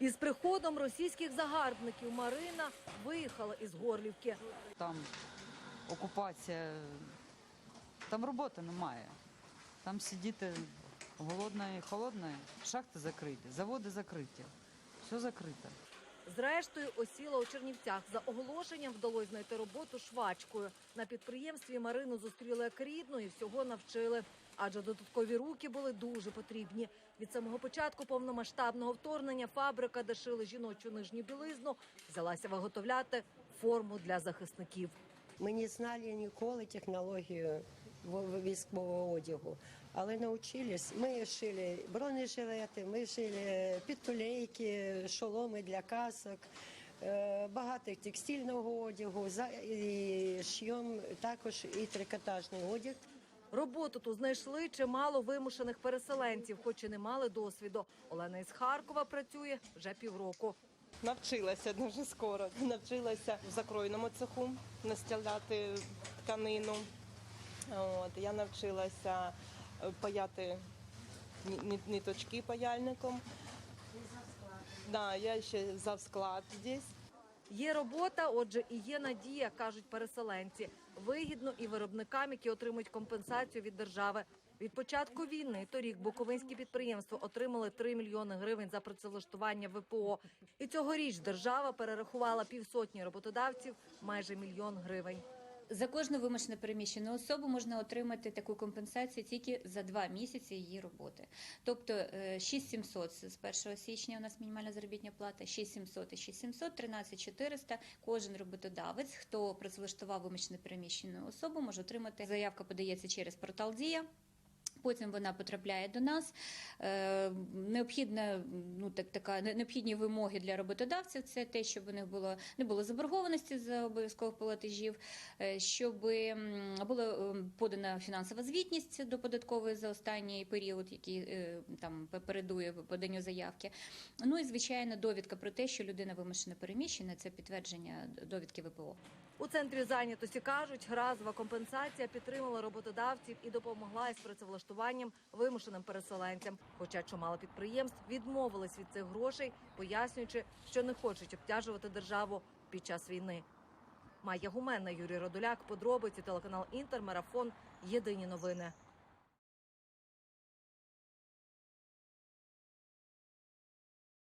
Із приходом російських загарбників Марина виїхала із Горлівки. Там окупація, там роботи немає. Там сидіти голодна і холодна, шахти закриті, заводи закриті, все закрите. Зрештою, осіла у Чернівцях. За оголошенням вдалося знайти роботу швачкою. На підприємстві Марину зустріли як рідну і всього навчили. Адже додаткові руки були дуже потрібні. Від самого початку повномасштабного вторгнення фабрика, де шили жіночу нижню білизну, взялася виготовляти форму для захисників. Ми не знали ніколи технологію військового одягу, але навчились. Ми шили бронежилети, ми шили підколейки, шоломи для касок, е, багато текстильного одягу, і шьємо також і трикотажний одяг. Роботу тут знайшли чимало вимушених переселенців, хоч і не мали досвіду. Олена із Харкова працює вже півроку. Навчилася дуже скоро. Навчилася в закройному цеху настеляти тканину. От, я навчилася е, паяти ниточки паяльником. Да, я ще завсклад здесь. Є робота, отже, і є надія, кажуть переселенці. Вигідно і виробникам, які отримують компенсацію від держави. Від початку війни торік буковинські підприємства отримали 3 мільйони гривень за працевлаштування ВПО. І цьогоріч держава перерахувала півсотні роботодавців майже мільйон гривень. За кожну вимушено переміщену особу можна отримати таку компенсацію тільки за два місяці її роботи. Тобто е, 6700 з 1 січня у нас мінімальна заробітна плата, 6700 і 6700, 13400. Кожен роботодавець, хто працевлаштував вимушено переміщену особу, може отримати. Заявка подається через портал Дія. Потім вона потрапляє до нас. Е, необхідна, ну так така необхідні вимоги для роботодавців. Це те, щоб у них було не було заборгованості за обов'язкових платежів, е, щоб була ем, подана фінансова звітність до податкової за останній період, який е, там передує поданню заявки. Ну і звичайно, довідка про те, що людина вимушено переміщена, це підтвердження довідки ВПО. У центрі зайнятості кажуть, разова компенсація підтримала роботодавців і допомогла із працевлаштуванням вимушеним переселенцям. Хоча чимало підприємств відмовились від цих грошей, пояснюючи, що не хочуть обтяжувати державу під час війни. Майя Гуменна, Юрій Родуляк, подробиці телеканал Інтер, марафон. Єдині новини.